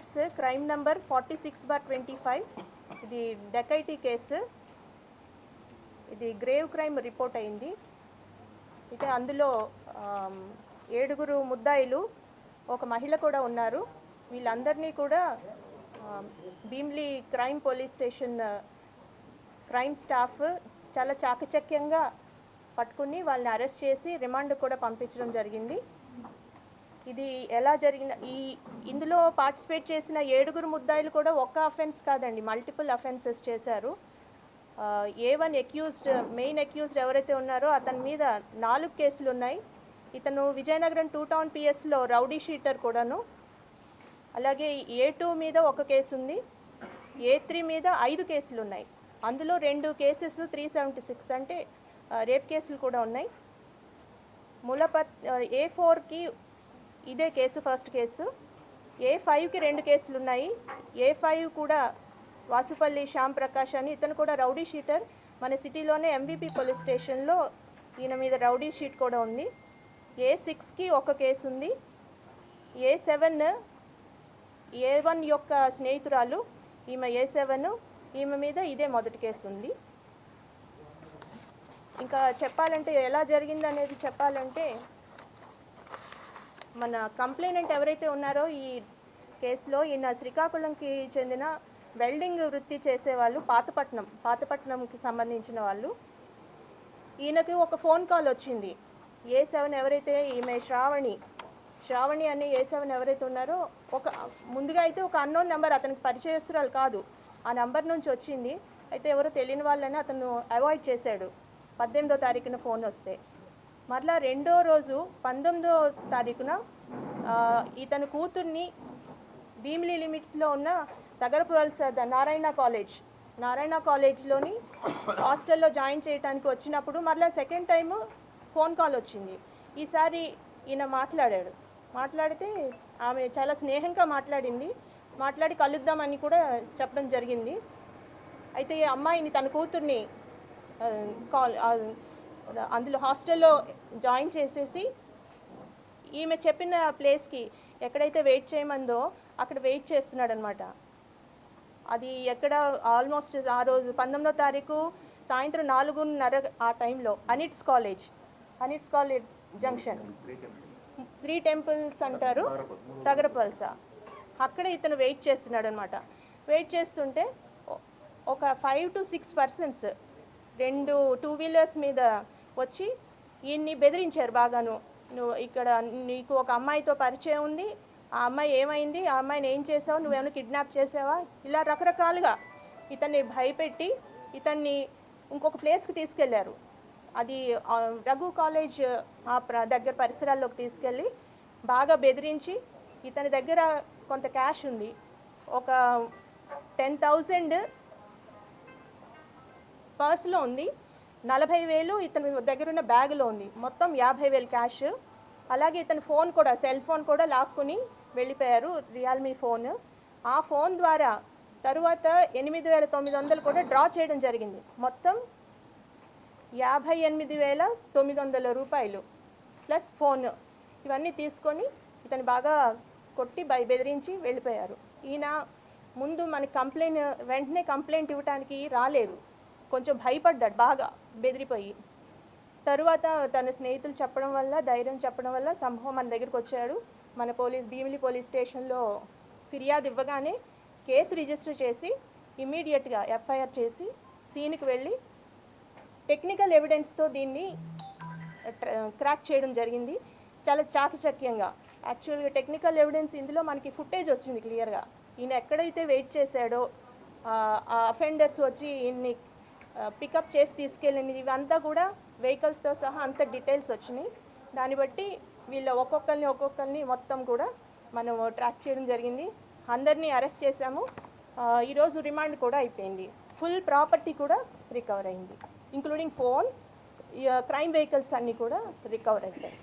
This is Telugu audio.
Case crime number forty six bar twenty five ఇది డెకైటీ కేసు. ఇది గ్రేవ్ క్రైమ్ రిపోర్ట్ అయింది. అయితే అందులో ఏడుగురు ముద్దాయిలు ఒక మహిళ కూడా ఉన్నారు. వీళ్ళందరినీ కూడా Bheemili crime police station crime staff చాలా చాకచక్యంగా పట్టుకుని వాళ్ళని అరెస్ట్ చేసి రిమాండ్ కూడా పంపించడం జరిగింది. ఇది ఎలా జరిగిన ఈ ఇందులో పార్టిసిపేట్ చేసిన ఏడుగురు ముద్దాయిలు కూడా ఒక్క అఫెన్స్ కాదండి మల్టిపుల్ అఫెన్సెస్ చేశారు. A one accused main accused ఎవరైతే ఉన్నారో అతని మీద నాలుగు కేసులు ఉన్నాయి. ఇతను విజయనగరం టూ టౌన్ పిఎస్లో రౌడీ షీటర్ కూడాను. అలాగే ఏ టూ మీద ఒక కేసు ఉంది. ఏ త్రీ మీద ఐదు కేసులు ఉన్నాయి. అందులో రెండు కేసెస్ త్రీ సెవెంటీ సిక్స్ అంటే రేప్ కేసులు కూడా ఉన్నాయి. ములపత్ ఏ ఫోర్కి ఇదే కేసు ఫస్ట్ కేసు. ఏ ఫైవ్కి రెండు కేసులు ఉన్నాయి. ఏ ఫైవ్ కూడా వాసుపల్లి శ్యామ్ ప్రకాష్ అని ఇతను కూడా రౌడీ షీటర్. మన సిటీలోనే ఎంబీపీ పోలీస్ స్టేషన్లో ఈయన మీద రౌడీ షీట్ కూడా ఉంది. ఏ సిక్స్కి ఒక కేసు ఉంది. ఏ సెవెన్ ఏ వన్ యొక్క స్నేహితురాలు ఈమె ఏ సెవెన్ ఈమె మీద ఇదే మొదటి కేసు ఉంది. ఇంకా చెప్పాలంటే ఎలా జరిగిందనేది చెప్పాలంటే మన కంప్లైనెంట్ ఎవరైతే ఉన్నారో ఈ కేసులో ఈయన శ్రీకాకుళంకి చెందిన వెల్డింగ్ వృత్తి చేసేవాళ్ళు పాతపట్నం పాతపట్నంకి సంబంధించిన వాళ్ళు. ఈయనకి ఒక ఫోన్ కాల్ వచ్చింది. ఏ సెవెన్ ఎవరైతే ఈమె శ్రావణి శ్రావణి అనే ఏ సెవెన్ ఎవరైతే ఉన్నారో ఒక ముందుగా అయితే ఒక అన్నోన్ నెంబర్ అతనికి పరిచయస్తురాలు కాదు. ఆ నెంబర్ నుంచి వచ్చింది. అయితే ఎవరో తెలియని వాళ్ళని అతను అవాయిడ్ చేశాడు. పద్దెనిమిదో తారీఖున ఫోన్ వస్తే. మరలా రెండో రోజు పంతొమ్మిదో తారీఖున ఇతని కూతుర్ని భీమిలి లిమిట్స్లో ఉన్న తగరపురల్స్ నారాయణ కాలేజ్ నారాయణ కాలేజ్లోని హాస్టల్లో జాయిన్ చేయడానికి వచ్చినప్పుడు మరలా సెకండ్ టైము ఫోన్ కాల్ వచ్చింది. ఈసారి ఈయన మాట్లాడాడు. మాట్లాడితే ఆమె చాలా స్నేహంగా మాట్లాడింది. మాట్లాడి కలుద్దామని కూడా చెప్పడం జరిగింది. అయితే ఈ అమ్మాయిని తన కూతుర్ని కాల్ అందులో హాస్టల్లో జాయిన్ చేసేసి ఈమె చెప్పిన ప్లేస్కి ఎక్కడైతే వెయిట్ చేయమందో అక్కడ వెయిట్ చేస్తున్నాడు అనమాట అది ఎక్కడ ఆల్మోస్ట్ ఆ రోజు పంతొమ్మిదో తారీఖు సాయంత్రం నాలుగున్నర ఆ టైంలో ANITS college ANITS college junction. Three temples అంటారు తగరపల్స అక్కడ ఇతను వెయిట్ చేస్తున్నాడు అనమాట వెయిట్ చేస్తుంటే ఒక ఫైవ్ టు సిక్స్ పర్సన్స్ రెండు టూ వీలర్స్ మీద వచ్చి ఈయన్ని బెదిరించారు బాగాను. నువ్వు ఇక్కడ నీకు ఒక అమ్మాయితో పరిచయం ఉంది. ఆ అమ్మాయి ఏమైంది? ఆ అమ్మాయిని ఏం చేసావు? నువ్వేమైనా కిడ్నాప్ చేసావా? ఇలా రకరకాలుగా ఇతన్ని భయపెట్టి ఇతన్ని ఇంకొక ప్లేస్కి తీసుకెళ్ళారు. అది రఘు కాలేజ్ ఆ ప్ర- దగ్గర పరిసరాల్లోకి తీసుకెళ్ళి బాగా బెదిరించి ఇతని దగ్గర కొంత క్యాష్ ఉంది. ఒక టెన్ థౌజండ్ పర్స్లో ఉంది. నలభై వేలు ఇతని దగ్గర ఉన్న బ్యాగులో ఉంది. మొత్తం యాభై వేలు క్యాష్. అలాగే ఇతని ఫోన్ కూడా సెల్ ఫోన్ కూడా లాక్కుని వెళ్ళిపోయారు రియల్మీ ఫోన్. ఆ ఫోన్ ద్వారా తరువాత ఎనిమిది వేల తొమ్మిది వందలు కూడా డ్రా చేయడం జరిగింది. మొత్తం యాభై ఎనిమిది వేల తొమ్మిది వందల రూపాయలు ప్లస్ ఫోన్. ఇవన్నీ తీసుకొని ఇతను బాగా కొట్టి బై బెదిరించి వెళ్ళిపోయారు. ఈయన ముందు మనకి కంప్లైంట్ వెంటనే కంప్లైంట్ ఇవ్వడానికి రాలేదు. కొంచెం భయపడ్డాడు బాగా. బెదిరిపోయి. తరువాత తన స్నేహితులు చెప్పడం వల్ల ధైర్యం చెప్పడం వల్ల సంభవం మన దగ్గరికి వచ్చాడు. మన పోలీస్ భీమిలి పోలీస్ స్టేషన్లో ఫిర్యాదు ఇవ్వగానే కేసు రిజిస్టర్ చేసి ఇమ్మీడియట్గా ఎఫ్ఐఆర్ చేసి సీన్కి వెళ్ళి టెక్నికల్ ఎవిడెన్స్తో దీన్ని క్రాక్ చేయడం జరిగింది. చాలా చాకచక్యంగా. యాక్చువల్గా టెక్నికల్ ఎవిడెన్స్ ఇందులో మనకి ఫుటేజ్ వచ్చింది క్లియర్గా. ఈయన ఎక్కడైతే వెయిట్ చేశాడో ఆ అఫెండర్స్ వచ్చి ఈయన్ని పికప్ చేసి తీసుకెళ్ళినది ఇవంతా కూడా వెహికల్స్తో సహా అంత డీటెయిల్స్ వచ్చినాయి. దాన్ని బట్టి వీళ్ళ ఒక్కొక్కరిని ఒక్కొక్కరిని మొత్తం కూడా మనం ట్రాక్ చేయడం జరిగింది. అందరినీ అరెస్ట్ చేశాము. ఈరోజు రిమాండ్ కూడా అయిపోయింది. ఫుల్ ప్రాపర్టీ కూడా రికవర్ అయింది. ఇంక్లూడింగ్ ఫోన్ క్రైమ్ వెహికల్స్ అన్నీ కూడా రికవర్ అవుతాయి